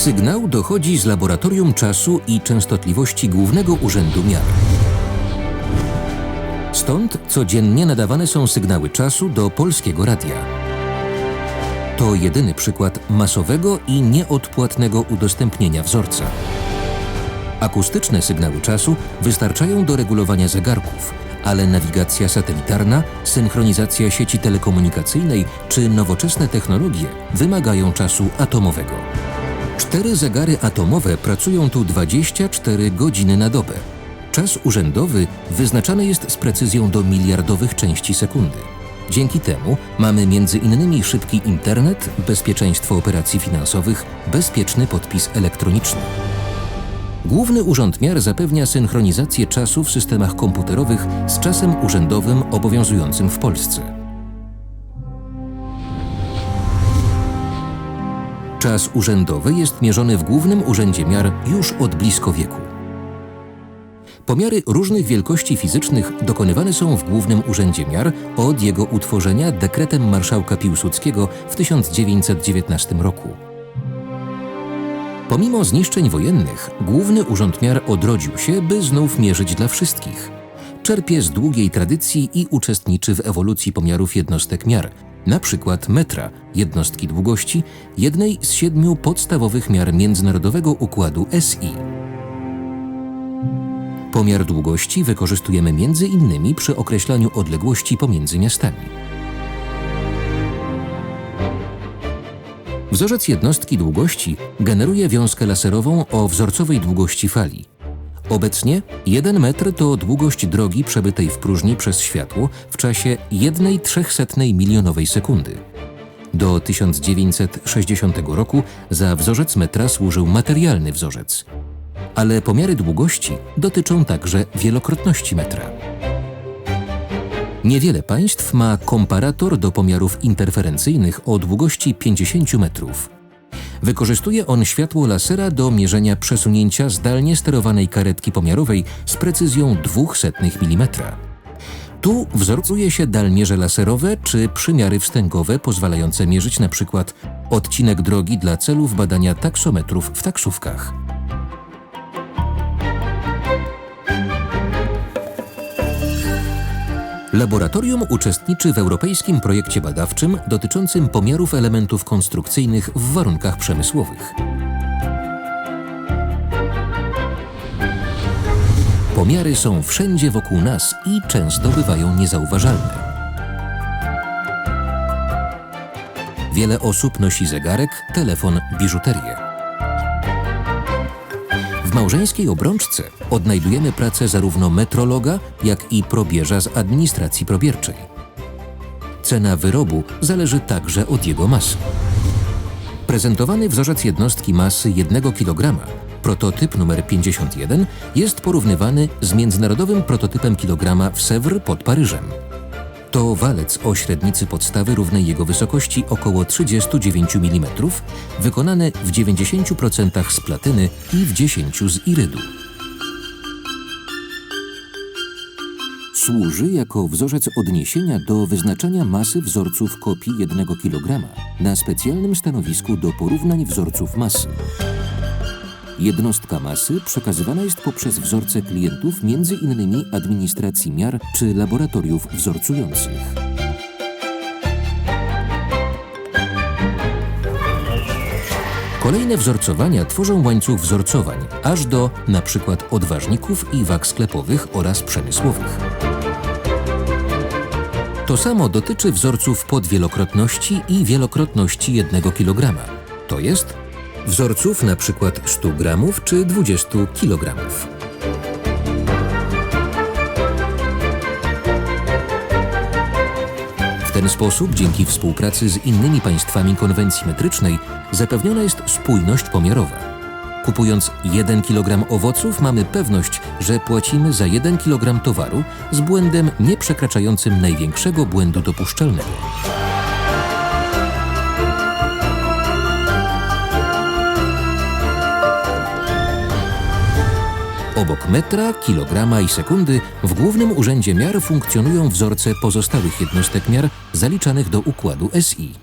Sygnał dochodzi z laboratorium czasu i częstotliwości Głównego Urzędu Miar. Stąd codziennie nadawane są sygnały czasu do polskiego radia. To jedyny przykład masowego i nieodpłatnego udostępnienia wzorca. Akustyczne sygnały czasu wystarczają do regulowania zegarków, ale nawigacja satelitarna, synchronizacja sieci telekomunikacyjnej czy nowoczesne technologie wymagają czasu atomowego. Cztery zegary atomowe pracują tu 24 godziny na dobę. Czas urzędowy wyznaczany jest z precyzją do miliardowych części sekundy. Dzięki temu mamy innymi szybki internet, bezpieczeństwo operacji finansowych, bezpieczny podpis elektroniczny. Główny Urząd Miar zapewnia synchronizację czasu w systemach komputerowych z czasem urzędowym obowiązującym w Polsce. Czas urzędowy jest mierzony w Głównym Urzędzie Miar już od blisko wieku. Pomiary różnych wielkości fizycznych dokonywane są w Głównym Urzędzie Miar od jego utworzenia dekretem marszałka Piłsudskiego w 1919 roku. Pomimo zniszczeń wojennych, Główny Urząd Miar odrodził się, by znów mierzyć dla wszystkich. Czerpie z długiej tradycji i uczestniczy w ewolucji pomiarów jednostek miar, na przykład metra, jednostki długości, jednej z siedmiu podstawowych miar międzynarodowego układu SI. Pomiar długości wykorzystujemy między innymi przy określaniu odległości pomiędzy miastami. Wzorzec jednostki długości generuje wiązkę laserową o wzorcowej długości fali. Obecnie 1 metr to długość drogi przebytej w próżni przez światło w czasie 1,03 milionowej sekundy. Do 1960 roku za wzorzec metra służył materialny wzorzec. Ale pomiary długości dotyczą także wielokrotności metra. Niewiele państw ma komparator do pomiarów interferencyjnych o długości 50 metrów. Wykorzystuje on światło lasera do mierzenia przesunięcia zdalnie sterowanej karetki pomiarowej z precyzją 0,02 mm. Tu wzorcuje się dalmierze laserowe czy przymiary wstęgowe pozwalające mierzyć przykład odcinek drogi dla celów badania taksometrów w taksówkach. Laboratorium uczestniczy w europejskim projekcie badawczym dotyczącym pomiarów elementów konstrukcyjnych w warunkach przemysłowych. Pomiary są wszędzie wokół nas i często bywają niezauważalne. Wiele osób nosi zegarek, telefon, biżuterię. W małżeńskiej obrączce odnajdujemy pracę zarówno metrologa, jak i probierza z administracji probierczej. Cena wyrobu zależy także od jego masy. Prezentowany wzorzec jednostki masy 1 kg, prototyp numer 51, jest porównywany z międzynarodowym prototypem kilograma w Sèvres pod Paryżem. To walec o średnicy podstawy równej jego wysokości około 39 mm, wykonany w 90% z platyny i w 10% z irydu. Służy jako wzorzec odniesienia do wyznaczania masy wzorców kopii 1 kg na specjalnym stanowisku do porównań wzorców masy. Jednostka masy przekazywana jest poprzez wzorce klientów innymi administracji miar czy laboratoriów wzorcujących. Kolejne wzorcowania tworzą łańcuch wzorcowań, aż do przykład odważników i wag sklepowych oraz przemysłowych. To samo dotyczy wzorców podwielokrotności i wielokrotności 1 kg. To jest wzorców przykład 100 gramów czy 20 kg. W ten sposób, dzięki współpracy z innymi państwami konwencji metrycznej, zapewniona jest spójność pomiarowa. Kupując 1 kg owoców, mamy pewność, że płacimy za 1 kg towaru z błędem nie przekraczającym największego błędu dopuszczalnego. Obok metra, kilograma i sekundy w Głównym Urzędzie Miar funkcjonują wzorce pozostałych jednostek miar zaliczanych do układu SI.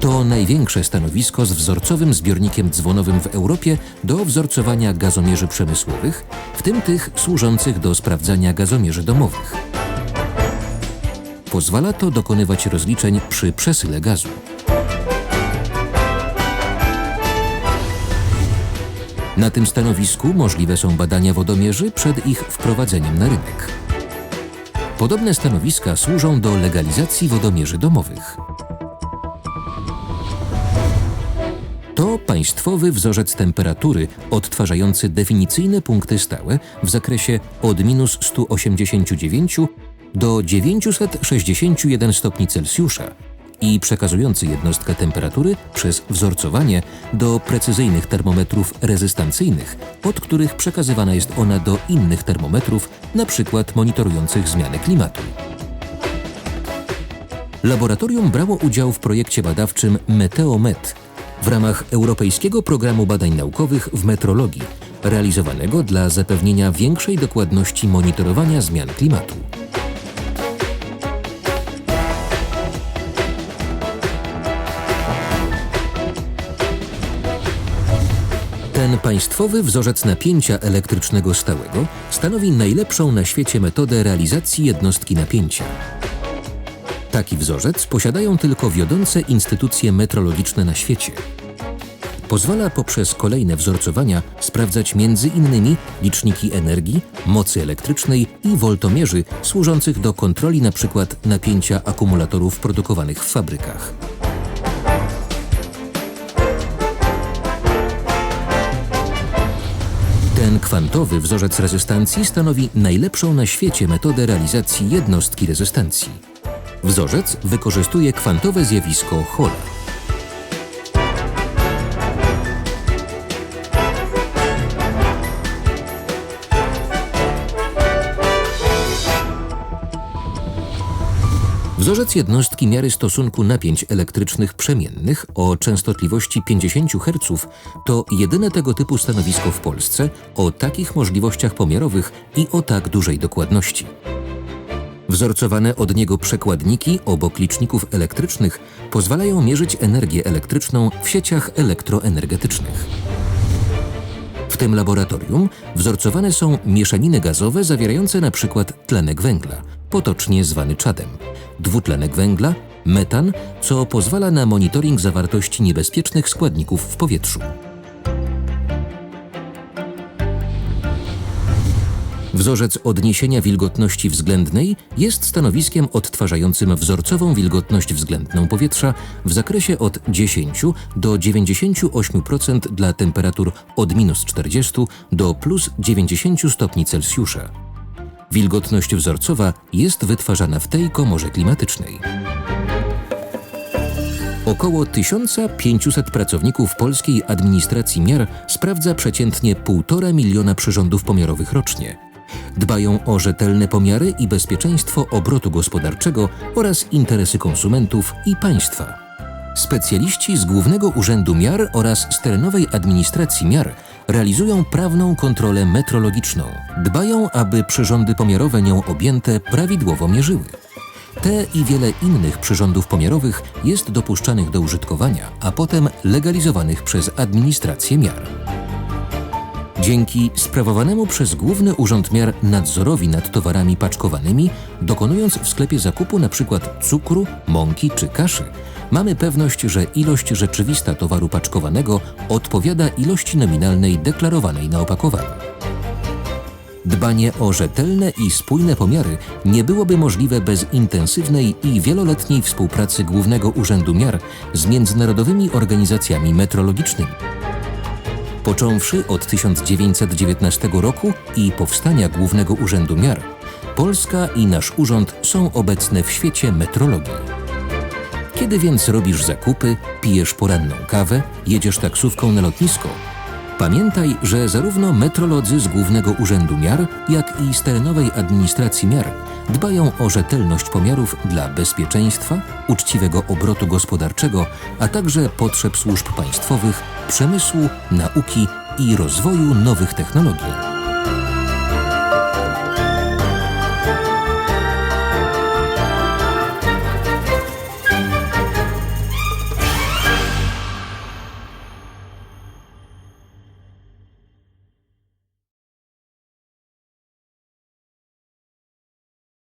To największe stanowisko z wzorcowym zbiornikiem dzwonowym w Europie do wzorcowania gazomierzy przemysłowych, w tym tych służących do sprawdzania gazomierzy domowych. Pozwala to dokonywać rozliczeń przy przesyle gazu. Na tym stanowisku możliwe są badania wodomierzy przed ich wprowadzeniem na rynek. Podobne stanowiska służą do legalizacji wodomierzy domowych. To państwowy wzorzec temperatury odtwarzający definicyjne punkty stałe w zakresie od minus 189 do 961 stopni Celsjusza i przekazujący jednostkę temperatury przez wzorcowanie do precyzyjnych termometrów rezystancyjnych, od których przekazywana jest ona do innych termometrów, np. monitorujących zmiany klimatu. Laboratorium brało udział w projekcie badawczym Meteomet w ramach Europejskiego Programu Badań Naukowych w Metrologii, realizowanego dla zapewnienia większej dokładności monitorowania zmian klimatu. Ten państwowy wzorzec napięcia elektrycznego stałego stanowi najlepszą na świecie metodę realizacji jednostki napięcia. Taki wzorzec posiadają tylko wiodące instytucje metrologiczne na świecie. Pozwala poprzez kolejne wzorcowania sprawdzać innymi liczniki energii, mocy elektrycznej i woltomierzy służących do kontroli np. napięcia akumulatorów produkowanych w fabrykach. Ten kwantowy wzorzec rezystancji stanowi najlepszą na świecie metodę realizacji jednostki rezystancji. Wzorzec wykorzystuje kwantowe zjawisko Halla. Wzorzec jednostki miary stosunku napięć elektrycznych przemiennych o częstotliwości 50 Hz to jedyne tego typu stanowisko w Polsce o takich możliwościach pomiarowych i o tak dużej dokładności. Wzorcowane od niego przekładniki obok liczników elektrycznych pozwalają mierzyć energię elektryczną w sieciach elektroenergetycznych. W tym laboratorium wzorcowane są mieszaniny gazowe zawierające np. tlenek węgla, potocznie zwany czadem, dwutlenek węgla, metan, co pozwala na monitoring zawartości niebezpiecznych składników w powietrzu. Wzorzec odniesienia wilgotności względnej jest stanowiskiem odtwarzającym wzorcową wilgotność względną powietrza w zakresie od 10 do 98% dla temperatur od minus 40 do plus 90 stopni Celsjusza. Wilgotność wzorcowa jest wytwarzana w tej komorze klimatycznej. Około 1500 pracowników polskiej administracji miar sprawdza przeciętnie 1,5 miliona przyrządów pomiarowych rocznie. Dbają o rzetelne pomiary i bezpieczeństwo obrotu gospodarczego oraz interesy konsumentów i państwa. Specjaliści z Głównego Urzędu Miar oraz z terenowej administracji miar realizują prawną kontrolę metrologiczną. Dbają, aby przyrządy pomiarowe nią objęte prawidłowo mierzyły. Te i wiele innych przyrządów pomiarowych jest dopuszczanych do użytkowania, a potem legalizowanych przez administrację miar. Dzięki sprawowanemu przez Główny Urząd Miar nadzorowi nad towarami paczkowanymi, dokonując w sklepie zakupu np. cukru, mąki czy kaszy, mamy pewność, że ilość rzeczywista towaru paczkowanego odpowiada ilości nominalnej deklarowanej na opakowaniu. Dbanie o rzetelne i spójne pomiary nie byłoby możliwe bez intensywnej i wieloletniej współpracy Głównego Urzędu Miar z międzynarodowymi organizacjami metrologicznymi. Począwszy od 1919 roku i powstania Głównego Urzędu Miar, Polska i nasz urząd są obecne w świecie metrologii. Kiedy więc robisz zakupy, pijesz poranną kawę, jedziesz taksówką na lotnisko, pamiętaj, że zarówno metrolodzy z Głównego Urzędu Miar, jak i z terenowej administracji miar dbają o rzetelność pomiarów dla bezpieczeństwa, uczciwego obrotu gospodarczego, a także potrzeb służb państwowych, przemysłu, nauki i rozwoju nowych technologii.